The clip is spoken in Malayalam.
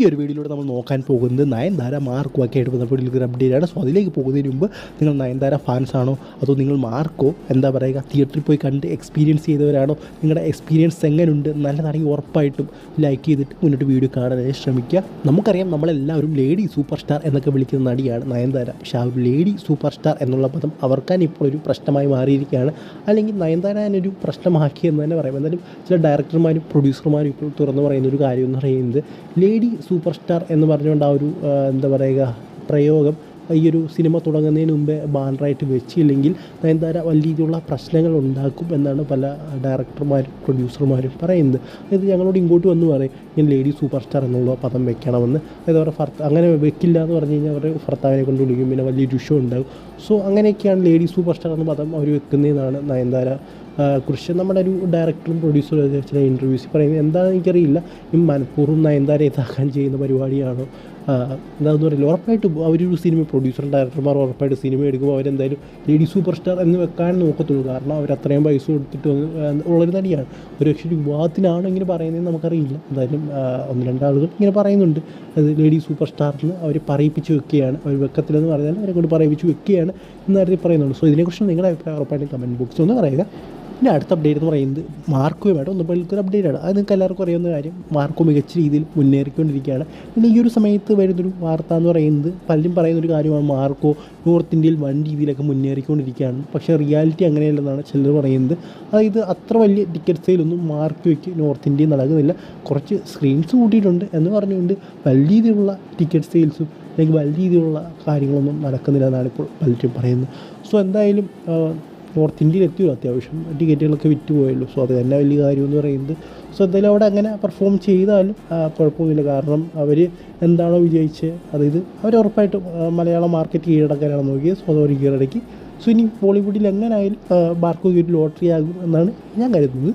ഈ ഒരു വീഡിയോയിലൂടെ നമ്മൾ നോക്കാൻ പോകുന്നത് നയൻതാര മാർക്കോ ഒക്കെ ആയിട്ട് ബന്ധപ്പെട്ട ഒരു അപ്ഡേറ്റ് ആണ്. സോ അതിലേക്ക് പോകുന്നതിന് മുമ്പ് നിങ്ങൾ നയൻതാര ഫാൻസ് ആണോ? അതോ നിങ്ങൾ മാർക്കോ? എന്താ പറയുക? തിയേറ്ററിൽ പോയി കണ്ട് എക്സ്പീരിയൻസ് ചെയ്തവരാണോ? നിങ്ങളുടെ എക്സ്പീരിയൻസ് എങ്ങനെയുണ്ട് നല്ലതാണെങ്കിൽ ഉറപ്പായിട്ടും ലൈക്ക് ചെയ്തിട്ട് മുന്നോട്ട് വീഡിയോ കാണാനായി ശ്രമിക്കുക. നമുക്കറിയാം നമ്മളെല്ലാവരും ലേഡി സൂപ്പർ സ്റ്റാർ എന്നൊക്കെ വിളിക്കുന്ന നടിയാണ് നയൻതാര. പക്ഷേ ആ ഒരു ലേഡി സൂപ്പർ സ്റ്റാർ എന്നുള്ള പദം അവർക്കാൻ ഇപ്പോൾ ഒരു പ്രശ്നമായി മാറിയിരിക്കുകയാണ്. അല്ലെങ്കിൽ നയൻതാര ഒരു പ്രശ്നമാക്കി എന്ന് തന്നെ പറയാം. എന്തായാലും ചില ഡയറക്ടർമാരും പ്രൊഡ്യൂസർമാരും ഇപ്പോൾ തുറന്നു പറയുന്ന ഒരു കാര്യം എന്ന് പറയുന്നത് ലേഡി സൂപ്പർ സ്റ്റാർ എന്ന് പറഞ്ഞുകൊണ്ട് ആ ഒരു എന്താ പറയുക പ്രയോഗം ഈ ഒരു സിനിമ തുടങ്ങുന്നതിന് മുമ്പേ ബാനറായിട്ട് വെച്ചില്ലെങ്കിൽ നയൻതാര വലിയ രീതിയിലുള്ള പ്രശ്നങ്ങൾ ഉണ്ടാക്കും എന്നാണ് പല ഡയറക്ടർമാരും പ്രൊഡ്യൂസർമാരും പറയുന്നത്. അതായത് ഞങ്ങളോട് ഇങ്ങോട്ട് വന്ന് പറയും ഞാൻ ലേഡി സൂപ്പർ സ്റ്റാർ എന്നുള്ള പദം വെക്കണമെന്ന്. അതായത് അവരുടെ ഭർത്ത അങ്ങനെ വെക്കില്ല എന്ന് പറഞ്ഞു കഴിഞ്ഞാൽ അവരുടെ ഭർത്താവിനെ കൊണ്ട് വിളിക്കും പിന്നെ വലിയൊരു ഇഷ്യൂ ഉണ്ടാകും. സോ അങ്ങനെയൊക്കെയാണ് ലേഡി സൂപ്പർ സ്റ്റാർ എന്ന പദം അവർ വെക്കുന്നതെന്നാണ് നയൻതാര കുറിച്ച് നമ്മുടെ ഒരു ഡയറക്ടറും പ്രൊഡ്യൂസറും ചില ഇന്റർവ്യൂസിൽ പറയുന്നത് എന്താണെന്ന് എനിക്കറിയില്ല. ഈ മനഃപൂർവം നയൻതാര ഇതാക്കാൻ ചെയ്യുന്ന പരിപാടിയാണോ? എന്താണെന്ന് പറയുന്നത് ഉറപ്പായിട്ടും അവരൊരു സിനിമ പ്രൊഡ്യൂസറും ഡയറക്ടർമാർ ഉറപ്പായിട്ട് സിനിമ എടുക്കുമ്പോൾ അവരെന്തായാലും ലേഡി സൂപ്പർ സ്റ്റാർ എന്ന് വെക്കാൻ നോക്കത്തുള്ളൂ. കാരണം അവർ അത്രയും പൈസ കൊടുത്തിട്ട് ഉള്ളൊരു നടിയാണ്. ഒരു പക്ഷേ വിവാഹത്തിനാണോ ഇങ്ങനെ പറയുന്നതെന്ന് നമുക്കറിയില്ല. എന്തായാലും ഒന്ന് രണ്ടാളുകൾ ഇങ്ങനെ പറയുന്നുണ്ട്. അത് ലേഡി സൂപ്പർ സ്റ്റാറിൽ അവർ പറയിപ്പിച്ച് വെക്കുകയാണ്. അവർ വെക്കത്തില്ലെന്ന് പറഞ്ഞാൽ അവരെ കൊണ്ട് പറയിപ്പിച്ച് വെക്കുകയാണ് എന്നായിരുന്നു പറയുന്നുള്ളൂ. സോ ഇതിനെക്കുറിച്ച് നിങ്ങളുടെ അഭിപ്രായം ഉറപ്പായിട്ടും കമന്റ് ബോക്സിൽ ഒന്ന് പറയുക. പിന്നെ അടുത്ത അപ്ഡേറ്റ് എന്ന് പറയുന്നത് മാർക്കോയുമായിട്ട് ഒന്ന് ഒരു അപ്ഡേറ്റ് ആണ്. അത് നിങ്ങൾക്ക് എല്ലാവർക്കും അറിയാവുന്ന കാര്യം. മാർക്കോ മികച്ച രീതിയിൽ മുന്നേറിക്കൊണ്ടിരിക്കുകയാണ്. പിന്നെ ഈ ഒരു സമയത്ത് വരുന്നൊരു വാർത്ത എന്ന് പറയുന്നത് പലരും പറയുന്ന ഒരു കാര്യമാണ് മാർക്കോ നോർത്ത് ഇന്ത്യയിൽ വൻ രീതിയിലൊക്കെ മുന്നേറിക്കൊണ്ടിരിക്കുകയാണ്. പക്ഷേ റിയാലിറ്റി അങ്ങനെയല്ലെന്നാണ് ചിലർ പറയുന്നത്. അതായത് അത്ര വലിയ ടിക്കറ്റ് സെയിലൊന്നും മാർക്കോയ്ക്ക് നോർത്ത് ഇന്ത്യയിൽ നടക്കുന്നില്ല കുറച്ച് സ്ക്രീൻസ് കൂട്ടിയിട്ടുണ്ട് എന്ന് പറഞ്ഞുകൊണ്ട് വലിയ രീതിയിലുള്ള ടിക്കറ്റ് സെയിൽസും അല്ലെങ്കിൽ വലിയ രീതിയിലുള്ള കാര്യങ്ങളൊന്നും നടക്കുന്നില്ല എന്നാണ് ഇപ്പോൾ പലരും പറയുന്നത്. സോ എന്തായാലും നോർത്ത് ഇന്ത്യയിൽ എത്തിയോ? അത്യാവശ്യം ടിക്കറ്റുകളൊക്കെ വിറ്റ് പോയല്ലോ സോ അത് തന്നെ വലിയ കാര്യം എന്ന് പറയുന്നത്. സോ എന്തായാലും അവിടെ അങ്ങനെ പെർഫോം ചെയ്താലും കുഴപ്പമൊന്നുമില്ല. കാരണം അവർ എന്താണോ വിജയിച്ച് അതായത് അവർ ഉറപ്പായിട്ടും മലയാള മലയാളം മാർക്കറ്റ് കീഴടക്കാനാണ് നോക്കിയത്. സോ അതൊരു കീഴടക്കി. സോ ഇനി ബോളിവുഡിൽ എങ്ങനെയായാലും ബാർക്കോ ഗേറ്റ് ലോട്ടറി ആകും എന്നാണ് ഞാൻ കരുതുന്നത്.